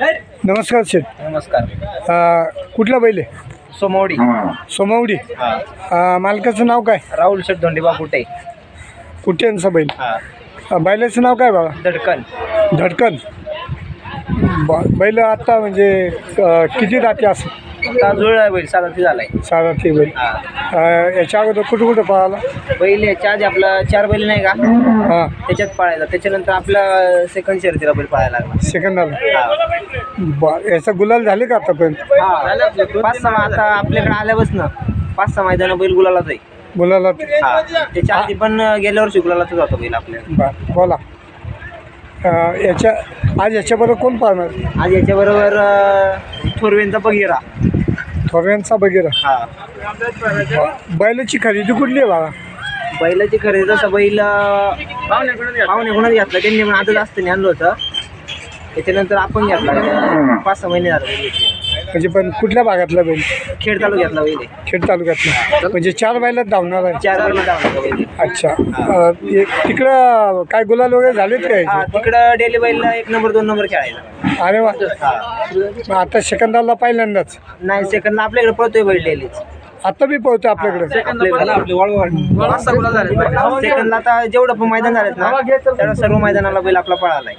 नमस्कार शेठ. नमस्कार. अ, कुठला बैल आहे? सोमवडी. सोमवडी. हा. अ, मालकाचं नाव काय? राहुल शेठ धोंडीबा कुठे? कुठ्यांचा बैल? हा. अ, बैलाचं नाव काय बाबा? धडकन. धडकन. ब- बैल आत्ता म्हणजे अ, किती रात्री असं आता जुळला बैल झालाय. साधा ते बैल. हा. अ, याच्या अगोदर कुठं कुठं पळाला? बैल याच्या आधी आपला चार बैल नाही का? हां. त्याच्यात पळायला. त्याच्यानंतर आपला सेकंड शर्यतीला बैल पळायला लागला. सेकंदाला हा. याचा गुलाल झाले का आतापर्यंत? हा. पाच सहा आता आपल्याकडे आल्यापासून पाच सहा मैदान बैल गुलाला जाईल गुलाला हा. त्याच्या आधी पण गेल्या वर्षी गुलालाच होता बैल आपल्या. बर बोला. अ, याच्या आज याच्याबरोबर कोण पाहणार आज याच्याबरोबर अं, थोरवेंचा बघिरा थोरव्यांचा वगैरे हा. बैलाची खरेदी कुठली आहे बाबा बैलाची खरेदी तसं बैल पाहुण्याकडूनच घेतला. त्यांनी पण आता जास्त आणलं होतं. त्याच्यानंतर आपण घेतला. पाच सहा महिने झाले. म्हणजे पण कुठल्या भागातला बैल? खेड बैल हे. खेड तालुक्यातला. म्हणजे चार बैलात धावणार आहे. चार बैल हे. अच्छा. अ, ते- तिकडं काय गुलाल वगैरे झालेत काय? हा तिकडं डेली बैलला एक नंबर दोन नंबर खेळायला. अरे वा. हा. मग आता सेकंदाला पहिल्यांदाच? नाही सेकंद आपल्याकडे पळतोय बैल डेलीच आता बी पोहतो आपल्याकडे? सेकंदला आता जेवढं पण मैदान झालेत ना त्याला सर्व मैदानाला बैल आपला पळालाय.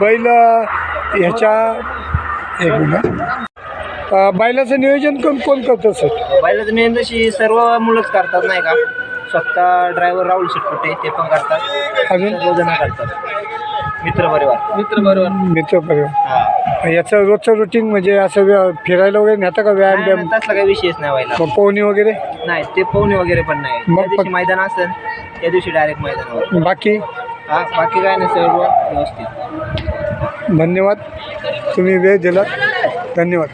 बैल अ, ह्याच्या एक मिनिट अ, बैलाचं नियोजन कोण कोण करतो सर? बैलाचं मेन तशी सर्व मुलंच करतात नाही का? स्वतः ड्रायव्हर राहुल शिटकुटे ते पण करतात. अजून? सर्वजण करतात. मित्र परिवार. मित्र परिवार. मित्र परिवार. हा. याचं रोजचं रुटीन म्हणजे असं व्या- फिरायला वगैरे नेता का व्यायाम नाही, ब्यायाम तसला काही विषयच नाही व्हायला. मग पोहणी वगैरे? नाही ते पोहणे वगैरे पण नाही. मग त्या दिवशी पण- मैदान असेल त्या दिवशी डायरेक्ट मैदानावर. बाकी? हा बाकी काय नाही सर्व व्यवस्थित. धन्यवाद. तुम्ही वेळ दिलात. धन्यवाद.